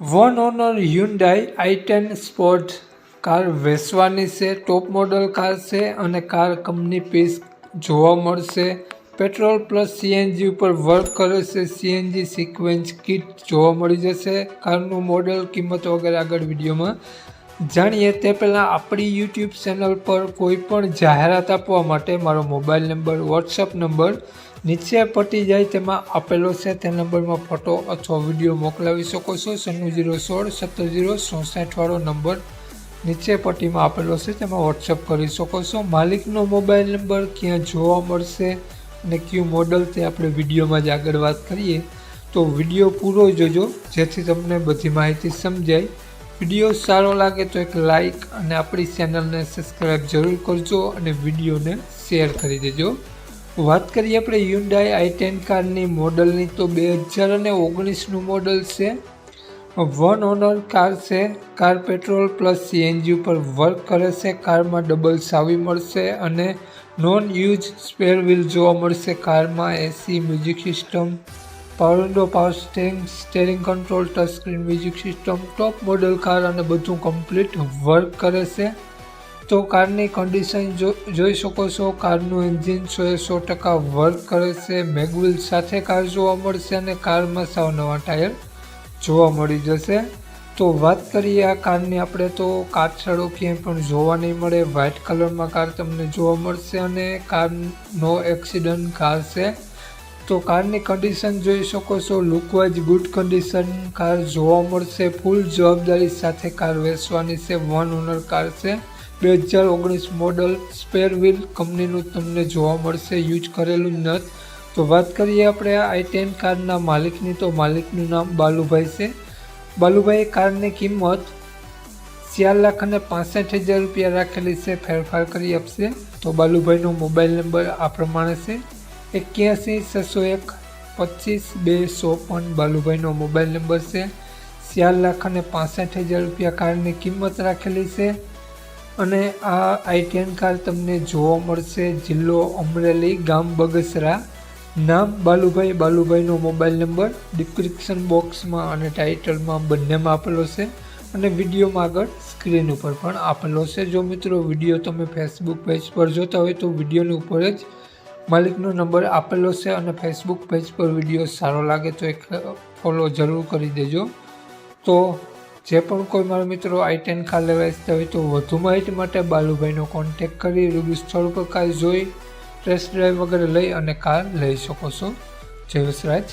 One owner Hyundai i ten sport car વેચવાની છે, top model car છે અને કાર કંપની પીસ જોવા મળશે. પેટ્રોલ પ્લસ સીએનજી ઉપર વર્ક કરે છે, સીએનજી સિક્વન્સ કિટ જોવા મળી જશે. કારનું મોડલ કિંમત વગેરે આગળ વિડીયોમાં જાણીએ. તે પહેલાં આપણી યુટ્યુબ ચેનલ પર કોઈ પણ જાહેરાત આપવા માટે મારો મોબાઈલ નંબર વોટ્સઅપ નંબર નીચે પટી જાય તેમાં આપેલો છે તે નંબરમાં ફોટો અથવા વીડિયો મોકલાવી શકો છો. સન્નું જીરો સોળ સત્તર જીરો ચોસઠવાળો નંબર નીચે પટ્ટીમાં આપેલો છે તેમાં વોટ્સઅપ કરી શકો છો. માલિકનો મોબાઈલ નંબર ક્યાં જોવા મળશે અને કયું મોડલ તે આપણે વિડીયોમાં જ આગળ વાત કરીએ. તો વીડિયો પૂરો જોજો, જેથી તમને બધી માહિતી સમજાય. વીડિયો સારો લાગે તો એક લાઈક અને આપણી ચેનલને સબસ્ક્રાઈબ જરૂર કરજો અને વિડીયોને શેર કરી દેજો. વાત કરીએ આપણે યુન્ડાઈ આઈ ટેન કારની મોડલની, તો બે હજાર અને ઓગણીસનું મોડલ છે. વન ઓનર કાર છે. કાર પેટ્રોલ પ્લસ સીએનજી ઉપર વર્ક કરે છે. કારમાં ડબલ સાવી મળશે અને નોન યુઝ સ્પેર વ્હીલ જોવા મળશે. કારમાં AC music system power window power steering steering control touch screen music system top model car અને બધું કમ્પ્લીટ વર્ક કરે છે. તો કારની કન્ડિશન જો જોઈ શકો છો. કારનું એન્જિન સો એ સો ટકા વર્ક કરે છે. મેગવિલ સાથે કાર જોવા મળશે અને કારમાં સાવ નવા ટાયર જોવા મળી જશે. તો વાત કરીએ આ કારની, આપણે તો કાચળો ક્યાંય પણ જોવા નહીં મળે. વ્હાઇટ કલરમાં કાર તમને જોવા મળશે અને કારનો એક્સિડન્ટ કાર છે. તો કારની કન્ડિશન જોઈ શકો છો. લુકવાઇઝ ગુડ કન્ડિશન કાર જોવા મળશે. ફૂલ જવાબદારી સાથે કાર વેચવાની છે. વન ઓનર કાર છે. બે હજાર ઓગણીસ મોડલ સ્પેર વ્હીલ કંપનીનું તમને જોવા મળશે. યુઝ કરેલું નથ તો વાત કરીએ આપણે આઈ ટેન કારના માલિકની. તો માલિકનું નામ બાલુભાઈ છે. બાલુભાઈએ કારની કિંમત ચાર લાખ અને પાસઠ હજાર રૂપિયા રાખેલી છે. ફેરફાર કરી આપશે. તો બાલુભાઈનો મોબાઈલ નંબર આ પ્રમાણે છે. એક્યાસી, છસો એક, પચીસ, બે સો પણ બાલુભાઈનો મોબાઈલ નંબર છે. ચાર લાખ અને પાસઠ હજાર રૂપિયા કારની કિંમત રાખેલી છે. અને આ આઈ ટેન કાર તમને જોવા મળશે. જિલ્લો અમરેલી, ગામ બગસરા. નામ બાલુભાઈ, બાલુભાઈનો મોબાઈલ નંબર. ડિસ્ક્રિપ્શન બોક્સમાં અને ટાઇટલમાં બંનેમાં આપેલો છે. અને વિડીયોમાં આગળ સ્ક્રીન ઉપર પણ આપેલો છે. જો મિત્રો વીડિયો તમે ફેસબુક પેજ પર જોતા હોય તો વિડીયોની ઉપર જ માલિકનો નંબર આપેલો છે અને ફેસબુક પેજ પર વીડિયો સારો લાગે તો એક ફોલો જરૂર કરી દેજો. તો જે પણ કોઈ મારા મિત્રો આઈ ટેન કાર લેવા ઈચ્છતા હોય તો વધુ માહિતી માટે બાલુભાઈનો કોન્ટેક કરી રૂબી સ્થળ પર કાર જોઈ ટેસ્ટ ડ્રાઈવ વગેરે લઈ અને કાર લઈ શકો છો. જય વસરાજ.